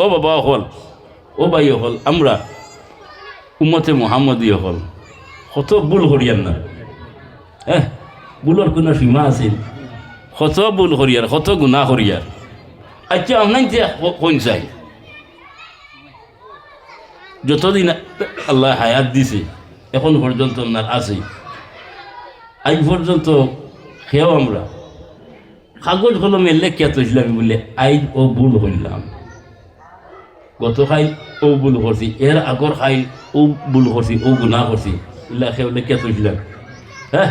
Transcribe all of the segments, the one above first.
ও বাবা হল, ও ভাই হল, আমরা উম্মতে মোহাম্মদী হল। কত ভুল করিয়ার না হ্যাঁ ভুলের কোনো সীমা আছে কত ভুল করিয়ার কত গুণা করিয়ার আচ্ছা আপনার যে কোন চাই? যতদিন আল্লাহ হায়াত দিছে, এখন পর্যন্ত আপনার আছে। আজ পর্যন্ত খেয়েও আমরা। কাগজ কলমে লেখিয়া তৈছিলাম বলে, আইন ও ভুল হইলাম গত খাই ও ভুল করছি এর আগর খাই ও ভুল করছি ও গুণা করছি ইলা খেয়েও লেখিয়া তৈছিলাম হ্যাঁ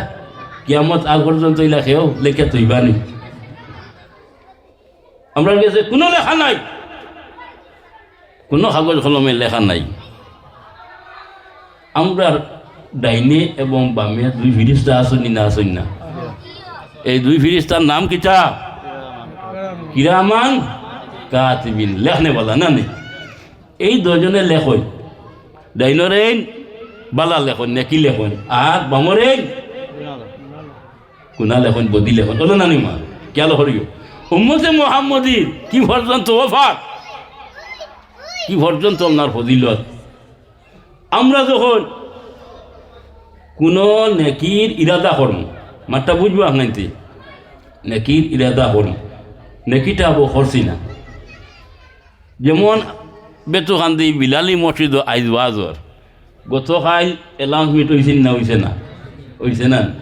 কিয়ামত আগ পর্যন্ত ইলা খেয়েও লেখিয়া তৈবানি আমরা কাছে কোনো লেখা নাই। কোনো কাগজ কলমে লেখা নাই। আমরা ডাইনে এবং বামে দুই ফিরিস্তা আসনি না আসনি না এই দুই ফিরিস্তার নাম কিতা? কিরামান কাতিবিন। লেখনে বলা না নেই এই দুজনে লেখন ডাইনরেন বালা লেখন, নেকি লেখন, আর বামরেন কুনা লেখন, বদি লেখন ওলো নানি মা কেল হরিও উম্মতে মোহাম্মদীর কি পর্যন্ত ওফার কি পর্যন্ত আপনার ফজিলত? আমরা যখন কোনো নেকির ইরাদা করম মাঠটা বুঝব আপনাইতে নেকির ইরাদা করম নেকিটা আবো করছি না। যেমন বেতুকান্দি বিলালি মসজিদ আইজ ওয়াজর গতকাল এলাউন্সমেন্ট হয়েছে না হয়েছে না? হয়েছে না?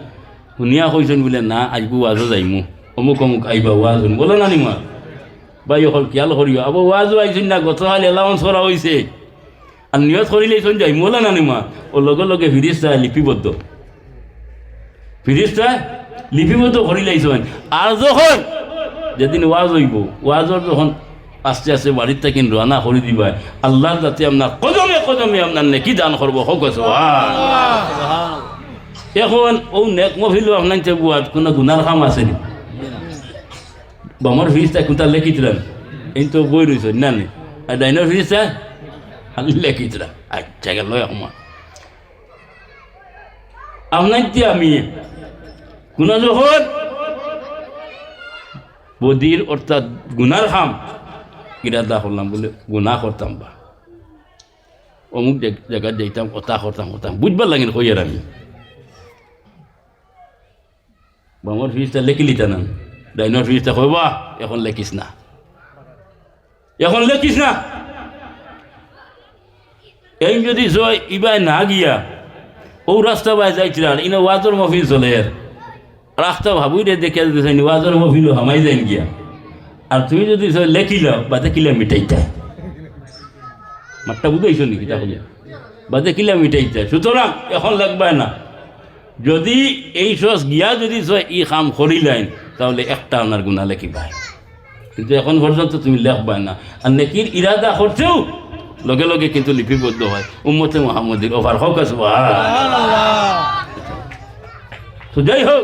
শুনিয়া কৈছেন বোলে, না আজবো ওয়াজো যাইমু। অমুক অমুক আইবা ওয়াজ বলো না নিমা। বাই, অকল কিয়াল করিও আবো ওয়াজও আইছেন না গতকাল এলাউন্স করা হয়েছে আর নিয়ত করিলেইছেন যাই। মোলা না নিমা। ও লগে লগে ফিরিস্তা লিপিবদ্ধ। ফিরিস্তা লিপিবদ্ধ করিলেইছেন আর যখন, যেদিন ওয়াজ হইব ওয়াজর যখন আস্তে আস্তে বাড়ির থেকে রানা করে দিবা। আল্লাহ যাতে আপনার কদমে কদমে আপনার নেকি দান করব, হোক এখন ও নেক মহিল আপনার বুয়াত, কোনো গুনার কাম আছে নি? বামর ফিরিস্তা কোনটা লেখিছিলেন এই তো বই রয়েছে না নি? আর ডাইনার ফিরিস্তা খালি লেখিছিলাম আচ্ছা গেল আমার আপনার যে আমি কোন যখন বদির অর্থাৎ গুনার খাম। ইরাদা করলাম বলে গুণা করতাম বা অমুক জায়গায় যাইতাম কথা করতাম করতাম বুঝবার লাগেন কইয়ার আমি বামর ফিরিস্তা লেখিলি তা না ডাইনর ফিরিস্তা কইবা এখন লেখিস না এখন লেখিস না এই যদি জয় ইবাই না গিয়া ও রাস্তা বাই যাইছিলাম ইনো ওয়াজর মফিল চলে এর রাস্তা ভাবুই রে দেখে ওয়াজর মফিল হামাই যাইন গিয়া আর তুমি যদি লেখিল বাদে কিলা মিটাইতা মাঠটা বুঝাইছো নাকি তাহলে? বাদে কিলা মিটাইতা সুতরাং এখন লাগবে না। যদি এই সস গিয়া যদি ই কাম করিলেন তাহলে একটা আপনার গুণা লেখিবাই। কিন্তু এখন পর্যন্ত তুমি লেখবাই না। আর নেকির ইরাদা করছেও লগে লগে কিন্তু লিপিবদ্ধ হয়। উম্মতে মোহাম্মদের ওভার হোক আছে তো যাই হোক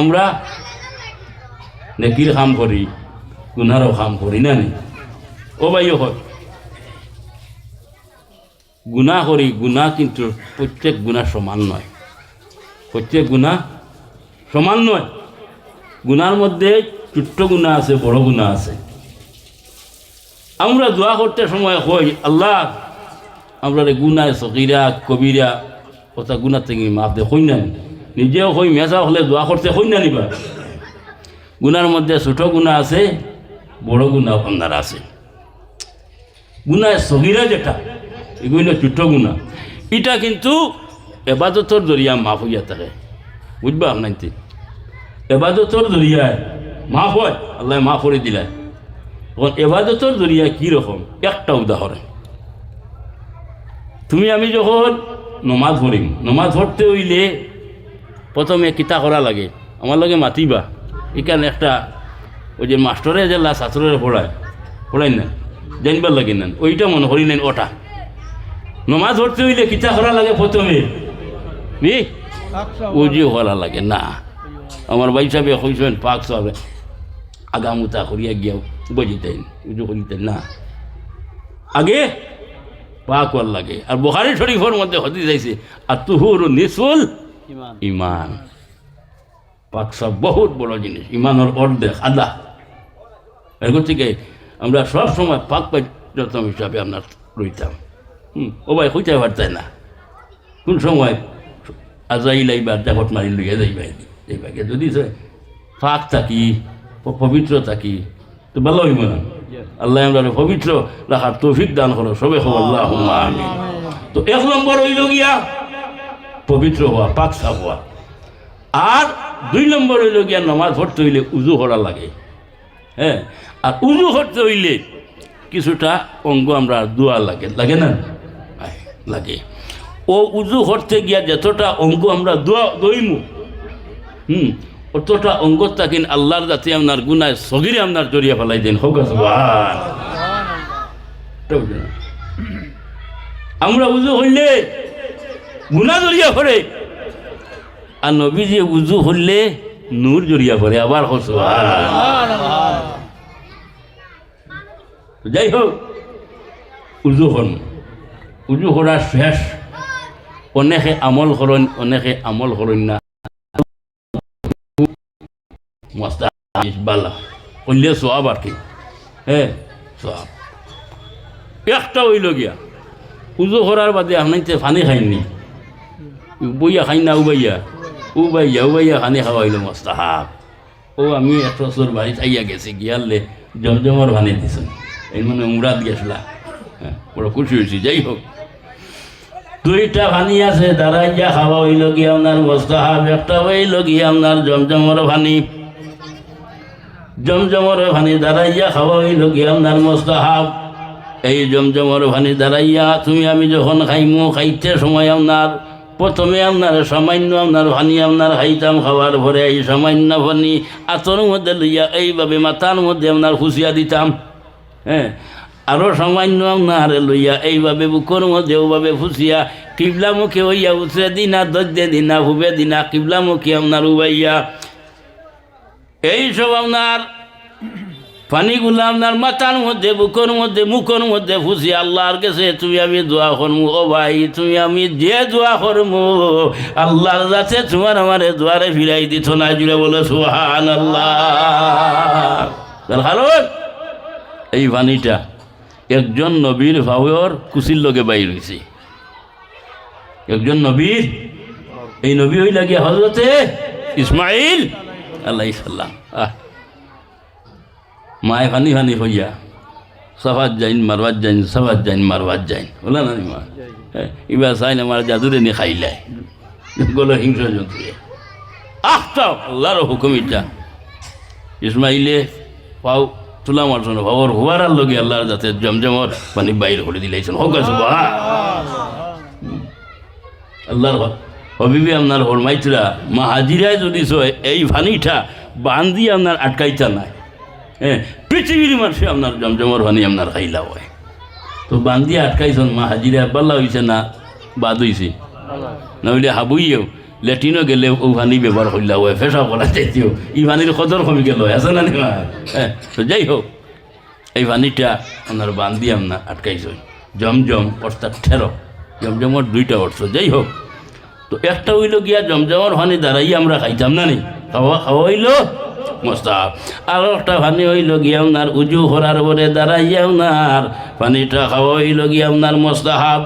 আমরা নেকির কাম করি গুনারও কাম করি না নি। ও ভাই হয় গুণা করি গুণা কিন্তু প্রত্যেক গুণা সমান নয়। প্রত্যেক গুণা সমান নয়। গুণার মধ্যে ছোট্ট গুণা আছে, বড় গুণা আছে। আমরা দোয়া করতে সময় কই, আল্লাহ, আমরা গুনায় সকিরা কবিরা, কথা গুণা থেকে মাফ দে হই না নিজেও হই মেজা হলে দোয়া করতে হই না নিবা গুনার মধ্যে ছোট গুণা আছে বড় গুণা আপনার আছে। গুনায় সগিরা যেটা, এগুলো ছোট গুণা। এটা কিন্তু এবাদতর জরিয়া মাফ হইয়া থাকে। বুঝবা আপনার এবাদতর জরিয়ায় মাফ হয়, আল্লাহ মাফ করে দিলায় এখন এবাদতর জরিয়া কী রকম? একটা উদাহরণ। তুমি, আমি যখন নমাজ পড়িম, নমাজ পড়তে হইলে প্রথমে কিতা করা লাগে? আমার লগে মাতিবা। এখানে একটা ওই যে মাস্টরে যে ছাত্ররে পড়ায় পড়াই না জানবার লাগে না। ওইটা মনে করি নেন ওটা নমাজ পড়তে হইলে কিতা করা লাগে প্রথমে? বি উজি করা লাগে না। আমার ভাই সাহেব কইছেন পাক সাহেব। আগামুতা করিয়া গিয়া বুঝিতেন উজু করিতেন না। আগে পাক লাগে। আর বোহারি শরীফের মধ্যে হতে যাইছে আর তুহুর নিসুল ইমান। পাক সব বহুত বড় জিনিস, ইমানের অর্ধেক আদা এরকম থেকে আমরা সব সময় পাক পাইতম হিসাবে আপনার রইতাম। হুম, ও ভাই হইতে পারতাই না। কোন সময় আজাইল আইবার জাগত মারি লইয়া যাইবা যাইবাকে যদি ফাঁক থাকি পবিত্র থাকি, তো ভালো হইব না। আল্লাহ আমরা পবিত্র রাখার তৌফিক দান করো, সবে হো আল্লাহ আমিন। তো এক নম্বর হইল গিয়া পবিত্র হওয়া, পাক হওয়া। আর দুই নম্বর হইল গিয়া নমাজ পড়তে হইলে উজু করা লাগে। হ্যাঁ? আর উজু করতে হইলে কিছুটা অঙ্গ আমরা দোয়া লাগে। লাগে না? লাগে। ও উজু করতে গিয়া যতটা অঙ্গ আমরা দোয়া দইমু, হুম? অতটা অঙ্গ তাকিন আল্লাহর যাতে আপনার গুনায় সগিরে আপনার জড়িয়ে ফেলাই দেন হোক? আমরা উজু হইলে গুণা জড়িয়া পড়ে। আর নবীজি উজু হইলে নূর জড়িয়া পড়ে আবার হস যাই হোক, উজু হন। উজু করার শেষ। অনেকে আমল করেন অনেকে আমল করেন না। বালা করলে সোয়াব আর কি। হ্যাঁ একটা হইল গিয়া। উজু করার বাদে আপনাইতে ফানি খাইনি। বইয়া খাই না, উবাইয়া। উবাইয়া উবাইয়া খানি খাওয়াইলো মস্তাহাব ও আমি এক বছর বাড়িতে আইয়া গেছি গিয়ালে জমজমর ভানি দিছেন এই মানে মুরাদ গেছিলা বড় খুশি হয়েছি যাই হোক দুইটা ভানি আছে দাঁড়াইয়া খাওয়া হইল গিয়া আপনার মস্তাহাব একটা হইল গিয়া আপনার জমজমর ভানি জমজমর ভানি দাঁড়াইয়া খাওয়া হইল গিয়া আপনার মস্তাহাব এই জমজমর ভানি দাঁড়াইয়া তুমি আমি যখন খাইমু খাইতে সময় আপনার প্রথমে আপনার সামান্য আপনার ভানি, আপনার খাইতাম খাওয়ার পরে এই সামান্য ভানি আতর মধ্যে লইয়া এইভাবে মাথার মধ্যে আপনার খুশিয়া দিতাম হ্যাঁ? আরও সামান্য আপনার লইয়া এইভাবে বুকর মধ্যে ওভাবে ফুসিয়া কিবলামুখী হইয়া উতরে দিনা দদ্যে দিনা হুবে দিনা, কিবলামুখী আপনার উবাইয়া। এইসব আপনার পানিগুলো আপনার মাথার মধ্যে, বুকের মধ্যে, মুখের মধ্যে ফুসি আল্লাহর কাছে, তুমি আমি দোয়া করমু, ও ভাই, তুমি আমি যে দোয়া করমু, আল্লাহর যাতে তোমার আমারে দোয়ারে ফিরাই দিত না। জুড়ে বলে সুহান আল্লাহ এই পানিটা একজন নবীর ভাবের কুচির লগে বাইর হয়েছে একজন নবীর, এই নবী হইলা গিয়া হজরতে ইসমাইল আল্লাহ ইসাল্লাম আহ। মায় ফানি ফানি হইয়া সাফাত যাইন মারবাত যাইন সাফাত যাইন মারবাত যাইন। বলা না মা? হ্যাঁ, এবার চাইন আমার জাদুরে নি খাইলাই গলো হিংস জন্তুয়ে আখটাও আল্লাহর হুকুম ইটা। ইসমাইলে পাও তুলা মারছ না বাবর হুয়ারার লগে আল্লাহর যাতে জমজমর পানি বাইর করে দিলাইছেন। হোক আছে বা আল্লাহর হবিবি আপনার হরমাইতরা মা হাজিরায় যদি এই ফানিটা বান্ধি আপনার আটকাইতা নাই। হ্যাঁ পৃথিবীর মানুষে আপনার জমজমর ফানি আপনার খাইলা হয়। তো বান্ধি আটকাইছেন, মা হাজিরা বাল্লা হয়েছে না, বাদ হয়েছে নইলে হাবুইয়েও লেট্রিনও গেলে ও পানি ব্যবহার করলা হয়, ফেসা করা চাইতেও ই পানির কদর কমে গেল, আছে না নি? হ্যাঁ তো যাই হোক, এই পানিটা আপনার বান্ধি আপনার আটকাইছ জমজম, অর্থাৎ ঠেরো। জমজমর দুইটা অর্থ, যাই হোক। তো একটা হইল গিয়া, জমজমর পানি দ্বারাই আমরা খাইতাম না নি? খাওয়া খাওয়া মোস্তাব আর একটা পানি হইল গিয়া আপনার উজু করার পরে দাঁড়াইয়া আপনার পানিটা খাওয়া হইল গিয়া আপনার মোস্তাহাব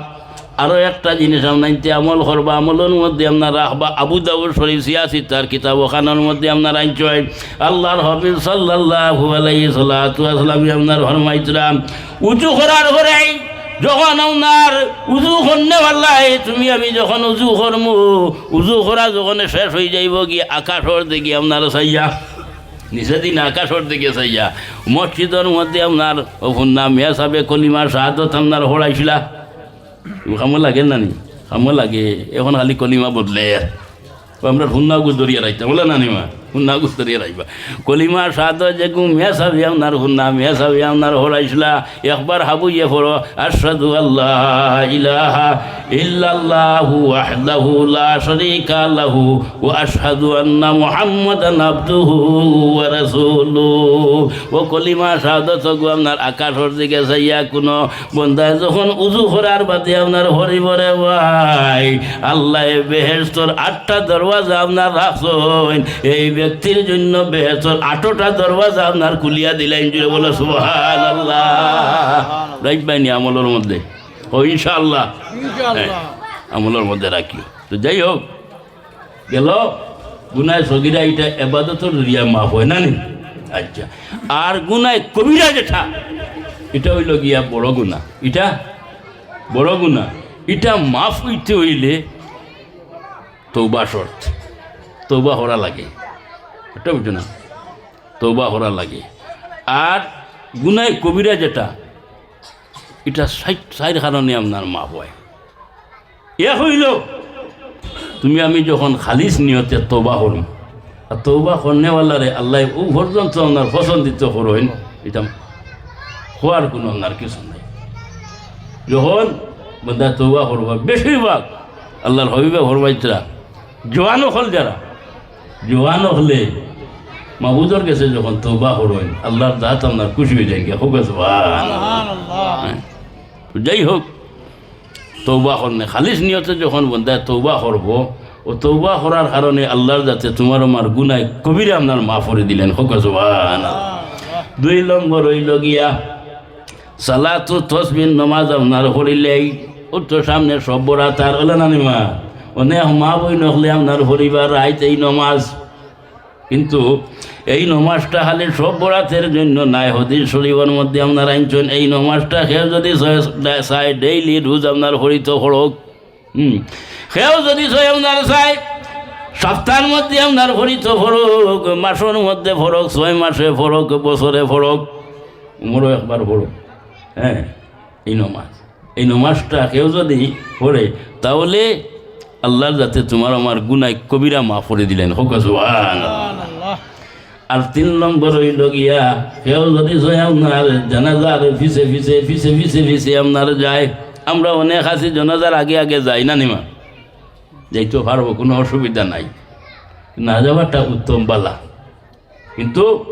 আরও একটা জিনিস আপনাইতে আমল করবা, আমলের মধ্যে আপনার রাখবা। আবু দাউর শরীফ সিয়াসি তার কিতাব ওখানের মধ্যে আপনার আইনচয় আল্লাহর হবিব সাল্লাল্লাহু আলাইহি সাল্লাতু আসলাম আপনার ফরমাইতরাম উঁচু করার পরে যখন আপনার উজু করনে পাল্লাই তুমি আমি যখন উজু করমু, উজু করা যখন শেষ হয়ে যাইব গিয়ে আকাশর দেখি আপনার সাইয়া নিচে দিন আকাশর দিকে চাইয়া। মসজিদের মধ্যে আপনার ওপর নাম মেয়া সাবে কলিমার শাহাদত আপনার হড়াইছিলা। কামো লাগে না নি? খামো লাগে। এখন খালি কলিমা বদলে। আমরা হুন্না গুজ দরিয়া রাখতে বলে না নিমা হুন্না গুজ দরিয়া রাইবা কলিমা সাদ যে গু মেয়া সাবি আপনার হুন্না মেয়া সাবি আপনার হরাইছিলা একবার হাবু ইয়ে পড়ো আশহাদু আল্লাহ ইলাহা ইল্লাল্লাহু ওয়াহদাহু লা শারীকা লাহু ওয়া আশহাদু আন্না মুহাম্মাদান আবদুহু ওয়া রাসূলুহু ও কলিমা শাহাদত গো আপনার আকাশের দিকে চাইয়া কোনো বন্দায় যখন উজু করার বাদে আপনার হরি বরে ভাই, আল্লাহ বেহেস্তর আটটা দরওয়াজা আপনার রাখছেন, এই ব্যক্তির জন্য বেহতর আটোটা দরওয়াজা আপনার খুলিয়া দিলেন জুড়ে বলে সুহান আল্লাহ আমলের মধ্যে। ও ইনশাআল্লাহ। হ্যাঁ, আমলের মধ্যে রাখি তো যাই হোক গেল। গুনায় সগিরা এটা এবাদতর রিয়া মাফ হয় না নি? আচ্ছা। আর গুনায় কবিরা যেটা এটা হইল গিয়া বড় গুণা এটা বড় গুণা এটা মাফ হইতে হইলে তৌবা শর্ত। তৌবা হরা লাগে। এটা বুঝছ না। তৌবা হরা লাগে। আর গুনায় কবিরা যেটা, এটা সাইড সাইড কারণে আপনার মা হয়। এ হইল, তুমি আমি যখন খালিস নিয়তে তৌবা করুম। আর তৌবা করনেওয়ালারে আল্লাহ ও পর্যন্ত আপনার পছন্দিত করবেন এটা হওয়ার কোনো আপনার কিছু নাই। যখন বন্ধা তৌবা করবা, বেশিরভাগ আল্লাহর হবিবা হরবাইতরা জোয়ানো হল যারা, জোয়ানো হলে মাহবুদর কাছে যখন তৌবা করবেন আল্লাহর দাঁত আপনার খুশি হয়ে যায় হোক হ্যাঁ। যাই হোক তৌবা করনে খালিস নিয়তে যখন বন্ধায় তৌবা করব ও তৌবা করার কারণে আল্লাহর যাতে তোমার আমার গুনায় কবিরে আপনার মা করে দিলেন। হোক দুই নম্বর হইল গিয়া সালাতু তসবিন নমাজ আপনার হরিলেই ও তো সামনে সব বড়া তার হলে না মা অনেক মা বই নহলে আপনার হরিবার রাইত এই নমাজ। কিন্তু এই নমাজটা খালি সব বরাতের জন্য নাই, হদিস শরীফের মধ্যে আপনার আনছেন, এই নমাজটা সেও যদি চাই ডেইলি রোজ আপনার হরিত হরক হুম সেও যদি ছয় আপনার চাই সপ্তাহের মধ্যে আপনার হরিত ফরক, মাসের মধ্যে ফরক, ছয় মাসে ফরক, বছরে ফরক, উমরও একবার ফরক। হ্যাঁ এই নমাজ। এই নমাজটা কেউ যদি পড়ে, তাহলে আল্লাহর যাতে তোমার আমার গুনায় কবিরা মা করে দিলেন। হোক। আর তিন নম্বর হইল গিয়া কেউ যদি আপনার, জানাজার ফিসে ফিসে ফিসে ফিসে ফিসে আপনার যায়। আমরা অনেক আছি, জানাজার আগে আগে যাই না নিমা? যাইতে পারব, কোনো অসুবিধা নাই। না যাওয়াটা উত্তম বালা কিন্তু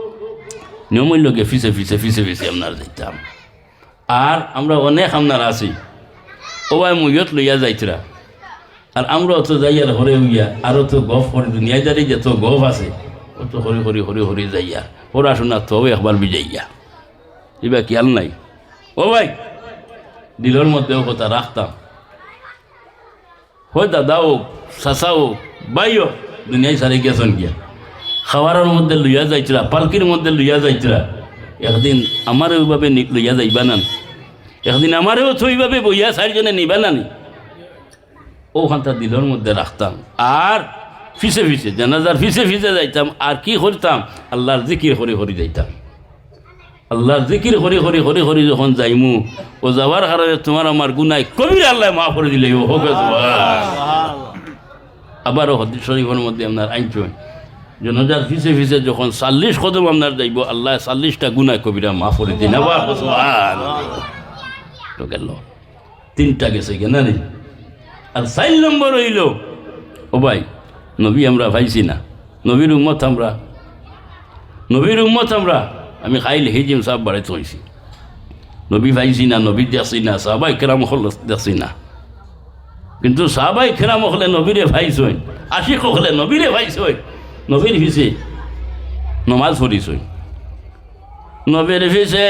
নিয়মূল্যকে ফিসে ফিসে ফিসে ফিসে আপনার যাইতাম। আর আমরা অনেক আপনার আছি। ওবাই মুইয়ত লইয়া যাইতরা। আর আমরা অত যাইয়ার হরে উইয়া আরও তো গফ করে দুনিয়ায় দাঁড়িয়ে যে তো গফ আছে। অত হরি হরি হরি হরি যাইয়া। পড়াশোনা তো একবার বিজাইয়া এবার খেয়াল নাই। ও ভাই, দিলর মধ্যেও কথা রাখতাম। হয় দাদা হোক চাচা হোক ভাই হোক দুনিয়ায় সারি গেছেন গিয়া। খাওয়ারের মধ্যে লইয়া যাইছিলা, পালকির মধ্যে লইয়া যাইছিলা। একদিন আমার ওইভাবে লইয়া যাইবা না একদিন আমারও ওইভাবে বইয়া চারিজনে নিবা না নি। ওখানটা দিলর মধ্যে রাখতাম। আর ফিসে ফিসে, জানাজার ফিসে ফিসে যাইতাম, আর কি করতাম? আল্লাহর জিকির হরি হরি যাইতাম। আল্লাহর জিকির হরি হরি হরি হরি যখন যাইমু, ও যাওয়ার কারণে তোমার আমার গুনায় কবির আল্লাহ মা করে দিলে। আবারও হদিস শরীফের মধ্যে আপনার আইনছেন জনজার ফিসে ফিসে যখন চাল্লিশ কদম আপনার যাইব, আল্লাহ চাল্লিশটা গুনায় কবিরা মা করে দিন। গেল। তিনটা গেছে কেন নেই? আর চার নম্বর হইল, ও ভাই নবী আমরা ভাইছি না। নবীর উম্মত আমরা। নবীর উম্মত আমরা। আমি খাইলে হিজিম সাহেব বাড়িতে হয়েছি নবী ভাইছি না, নবী দেখছি না, সাহবাই কেরাম হল দেখছি না। কিন্তু সাহবাই কেরাম হলে নবীরে ভাইছই আশিক হলে নবীরে ভাইছই নবীর ভিসে নমাজ পড়িছই নবীর ভিসে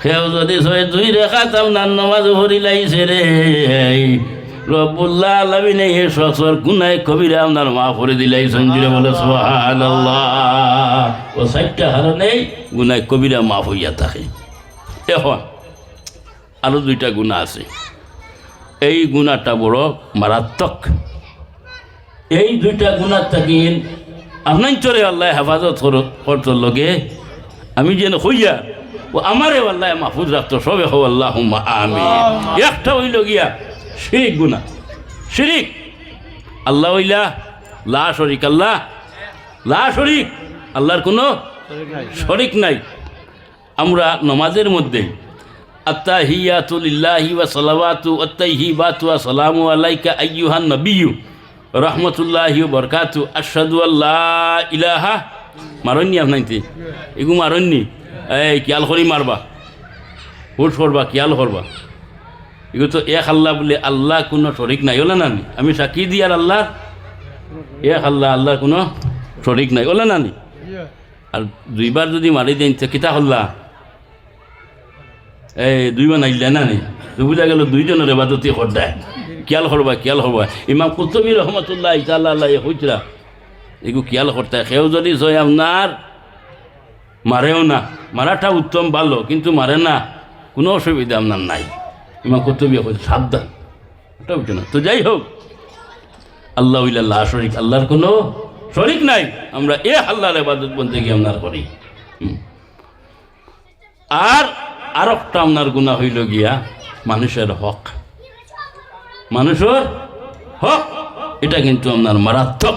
সেও যদি দুই রেখা তাম নান নমাজ ভরি লাইছে রে। রব্বুল্লাহ আলমিনে এ সসর গুনায় কবিরা আপনার মা করে দিলাই সঞ্জুরে বলে সুবহানাল্লাহ। ও সাইটটা হারণেই গুনায় কবিরা মাফ হইয়া থাকে। এখন আরও দুইটা গুণা আছে। এই গুণাটা বড় মারাত্মক। এই দুইটা গুণার থাকি আপনার চলে আল্লাহ হেফাজত করতো লগে। আমি যেন হইয়া ও আমারে আল্লাহ মাহফুজ রাখতো সবে হো আল্লাহ আমি একটা হইল গিয়া শিরিক গুণা শিরিক। আল্লাহ হইলা, লা শরিক আল্লাহ। লা শরিক। আল্লাহর কোনো শরিক নাই। আমরা নমাজের মধ্যে আত্তাহিয়াতুলিল্লাহি ওয়া সালাওয়াতু আত্তাইহিবাতু ওয়া সালামু আলাইকা আইয়ুহান নবিয়্যু। রহমতুল্লাহি ওয়া বারাকাতু। আশহাদু আল্লাহ ইলাহা। মারন্নি আপনাইতে এগু মারন্নি? এই, কিয়াল করি মারবা। হুট করবা, কিয়াল করবা। এগুলো তো এক আল্লাহ বলে, আল্লাহ কোনো শরিক নাই। হলে নানি? আমি সাক্ষী দিই আর আল্লাহ? এক আল্লাহ, আল্লাহর কোনো শরিক নাই। ওলা নানি? আর দুইবার যদি মারি দেন কিতা হল্লা? এই দুইবার নাইলে না নি বুঝা গেল দুইজনের এবাদতি করদায় খেয়াল করবা খেয়াল করবা ইমাম কুতুবী রহমতুল্লাহ ইতাল্লাহ আল্লাহ হইতরা এগু খেয়াল করতে সেও যদি সয় আপনার, মারেও না। মারাটা উত্তম, ভালো। কিন্তু মারে না, কোনো অসুবিধা আপনার নাই। ইমাম কুতুবী হচ্ছে সাবধান ওটা উঠে না। তো যাই হোক, আল্লাহ ইল্লাহ শরিক আল্লাহর কোনো শরিক নাই। আমরা এ আল্লাহর এবাদত বলতে গিয়ে আপনার করি। আর আর একটা আপনার গুণা হইল গিয়া মানুষের হক। মানুষের হক, এটা কিন্তু আপনার মারাত্মক।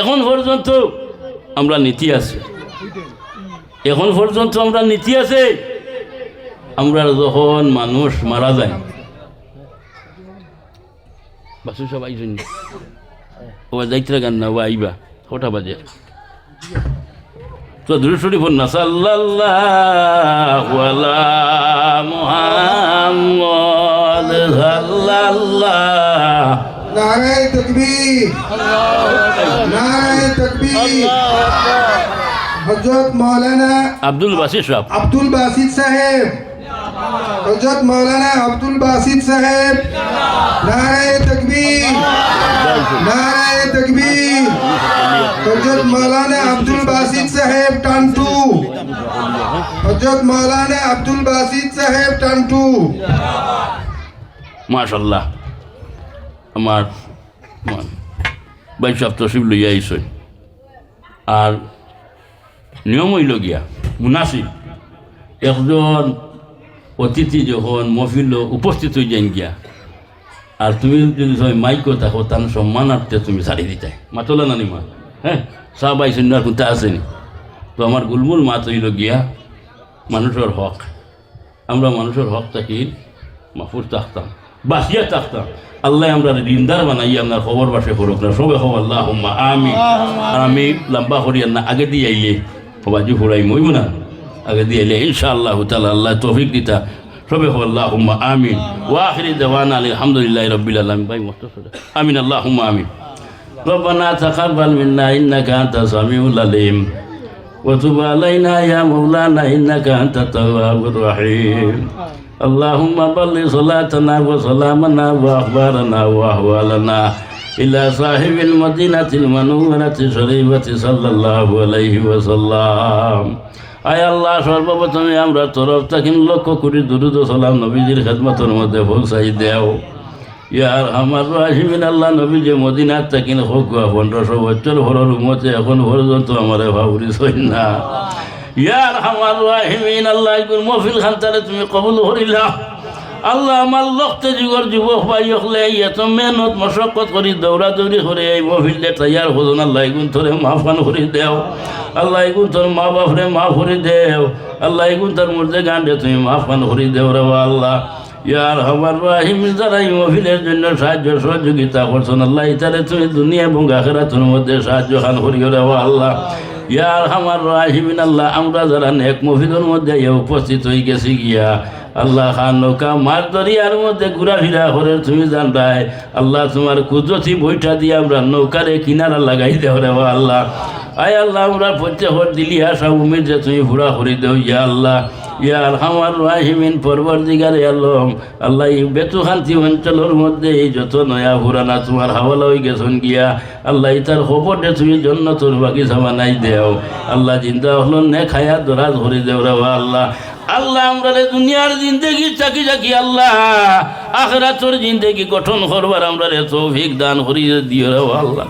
এখন পর্যন্ত আমরা নীতি আছে। এখন পর্যন্ত আমরা নীতি আছে। আমরা যখন মানুষ মারা যায় বাসু সবাই শুনি ও যাইতে গান না ও আইবা ওটা বাজে? তো দূরসুরি ফোন না সাল্লাল্লাহু সাল্লাল্লাহ আব্দুল বাসিদ সাহেব। আব্দুল সাহেব। হজরত মৌলানা আব্দুল বাসিদ সাহেব। নারায় তকবীর। নারায় তকবীর। হজরত মৌলানা আব্দুল বাসিদ সাহেব, টান্টু। হজরত মৌলানা আব্দুল বাসিদ সাহেব, টান্টু। মাশাল্লাহ আমার বাইশ তসিব লইয়া আইস। আর নিয়ম হইল গিয়া, মুনাসিব। একজন অতিথি যখন মফিল উপস্থিত হয়ে যান গিয়া আর তুমি যদি সবাই মাইকো থাকো তার সম্মানার্থে তুমি ছাড়ি দিতে। মাতলা নানি মা? হ্যাঁ? সব আইসেন আর কোনটা আসেনি তো আমার গুলমুল মাত হইল গিয়া মানুষের হক। আমরা মানুষের হক থাকি মাহফুজ থাকতাম বাসিয়া থাকতাম। আল্লাহ আমরা রিন্দার বানাই আপনার খবর বাসে করুক। না সবে খবর আল্লাহ আমি আর আমি লম্বা করি না আগে দিয়ে আইলে সবাজি ফুরাই মইব না? আগে দিয়ে আইলে ইনশাআল্লাহ তালা আল্লাহ তৌফিক দিতা সবে খবর আল্লাহ আমিন ওয়াখিরি দেওয়ান আলী আলহামদুলিল্লাহ রবিল আলম ভাই মস্ত আমিন আল্লাহ আমিন ربنا تقبل منا إنك أنت السميع العليم وتب علينا يا مولانا إنك أنت التواب الرحيم اللهم بلغ صلاتنا وسلامنا وأخبارنا وأحوالنا إلى صاحب المدينة المنورة الشريفة صلى الله عليه وسلم আয় আল্লাহ, সর্বপ্রথমে আমরা তরফ থাকি লক্ষ্য করি দুরুদ সালাম নবীজির খেদমতের মধ্যে পৌঁছাই দেও। ইয়ার আমার রাহিমিন, আল্লাহ নবী যে মদিনার থাকি হোক পনেরোশো বছর ভরর উমতে এখন পর্যন্ত আমার ভাবুরি সই না। ইয়ার আমার রাহিমিন, আল্লাহ মফিল খান, তাহলে তুমি কবুল করিলা আল্লাহ আমার লক্ষ্য যুগর যুবক ভাই হলে এত মেহনত মশক্কত করি দৌড়া দৌড়ি করে এই মহিলে তৈয়ার হজন আল্লাহ এগুন তোরে মাফান করে দেও। আল্লাহ এগুন তোর মা বাপরে মাফ করে দেও। আল্লাহ এগুন তোর মধ্যে গান্ডে তুমি মাফান করে দেও রে আল্লাহ। ইয়ার আমার রাহিম যারা এই মহিলের জন্য সাহায্য, সহযোগিতা করছেন আল্লাহ ইতারে তুমি দুনিয়া এবং আখেরাতের মধ্যে সাহায্য খান করিও রে আল্লাহ। ইয়ার আমার রাহিমিন আল্লাহ, আমরা যারা নেক মহিলের মধ্যে উপস্থিত হয়ে গেছি গিয়া। আল্লাহ খান নৌকা মাছ দরিয়ার মধ্যে ঘোরাফেরা করে তুমি জানতাই আল্লাহ তোমার কুদরতি বইটা দিয়ে আমরা নৌকারে কিনারা লাগাই দেও রে আল্লাহ। আয় আল্লাহ, আমরা প্রত্যেক দিলি আসা উমির যে তুমি ঘোরা করে দেও ইয়া আল্লাহ। ইয়ার আমার রাহিমিন পর্বর দিগার আলম আল্লাহ এই বেতুখান্তি অঞ্চলের মধ্যে এই যত নয়া পুরানা তোমার হাওয়ালা হয়ে গেছন গিয়া, আল্লাহ তার খবর দে তুমি জন্য তোর বাগিচা বানাই দেও। আল্লাহ জিন্দা হলো নে খায়া দরাজ ধরে দেও রে আল্লাহ। আল্লাহ, আমরা দুনিয়ার জিন্দেগি চাকি চাকি আল্লাহ আখরা তোর জিন্দেগি গঠন করবার আমরা রে তৌফিক দান করিয়ে দিও রে আল্লাহ।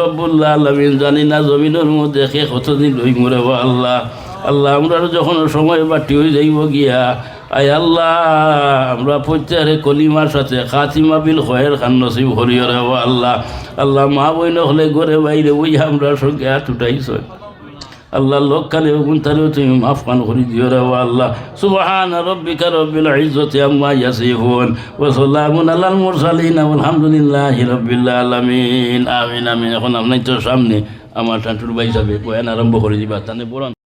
রব্বুল্লাহ আলমিন জানি না জমিনের মধ্যে সে কতদিন লই মরে আল্লাহ। আল্লাহ আমরা যখন সময় বাটি হয়ে যাইব গিয়া, আয় আল্লাহ, আমরা প্রত্যাহারে কলিমার সাথে খাতিমা বিল খয়ের খান নসিব হরিয় রে ও আল্লাহ। আল্লাহ, মা বই হলে ঘরে বাইরে ওই আমরা সঙ্গে হাত উঠাইছ আল্লাহ লোক হুকুন তাহলে তুমি মাফ পান করি দিও রে ও আল্লাহ। সুবহান রব্বিকা রব্বিল ইজ্জতি আম্মা ইয়াসিফুন ওয়া সালামুন আলাল মুরসালিন আলহামদুলিল্লাহি রব্বিল আলামিন। আমিন আমিন। এখন আপনার তো সামনে আমার টান্টুর ভাই যাবে। বয়ান আরম্ভ করে দিবা, তাহলে বড়